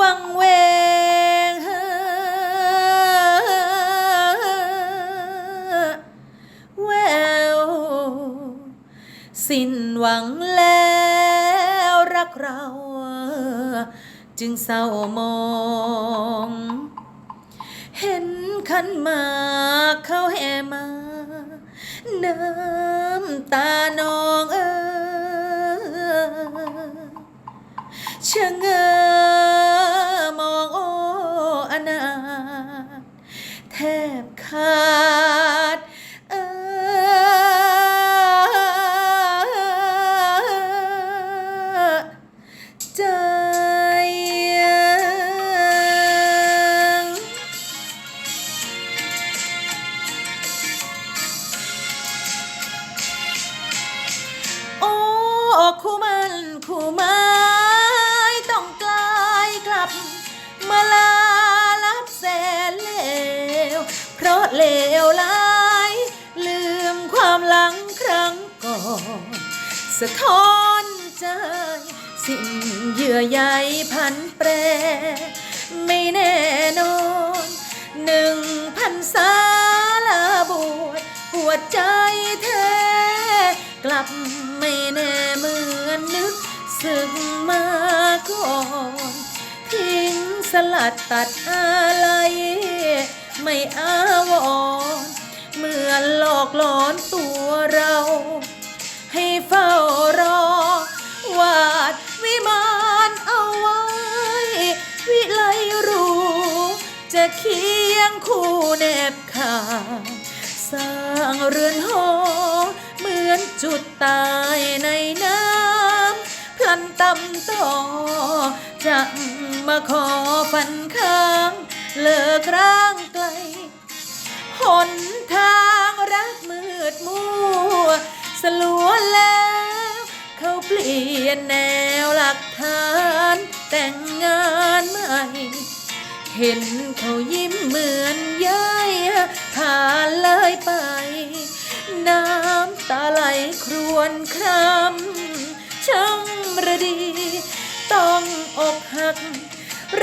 วังเวงแววสิ้นหวังแล้วรักเรา จึงเศร้ามอง เห็นขันมาเข้าแห่มาน้ำตานองเออชะเงอ เลวร้าย ลืมความหลังครั้งก่อนสะท้อนใจ สิ่งเยื่อใยพันแปร ไม่แน่นอนหนึ่งพันสาลาบวชปวดใจแท้กลับไม่แน่เหมือนนึกสึกมาก่อน ทิ้งสลัดตัดอะไร ไม่อาวรเหมือนหลอกหลอนตัวเรา ให้เฝ้ารอวาดวิมานเอาไว้ วิไลรู้ จะเคียงคู่แนบข้างสร้างเรือนหอเหมือนจุดตายในน้ำพลันตำต่อจะมาขอฝันค้าง เลิกร่างไกล หนทางรักมืดมัว สลัวแล้ว เขาเปลี่ยนแนวหลักฐานแต่งงานใหม่ เห็นเขายิ้มเหมือนย้ายผ่านเลยไป น้ำตาไหลครวญครำช่างระดี ต้องอกหัก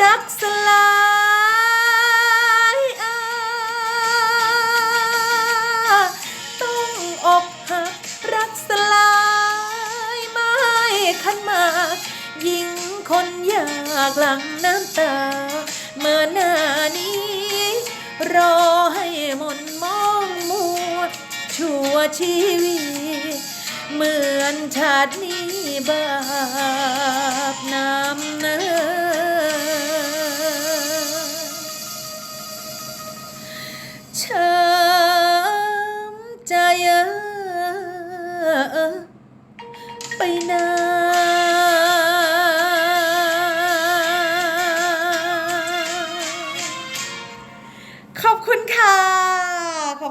รักสลาากหลังน้ำตา เมื่อหน้านี้ รอให้หมนมองมัวชั่วชีวิต เหมือนชาตินี้บาปน้ำเนอ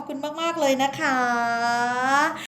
คุณมาก ๆ เลยนะคะ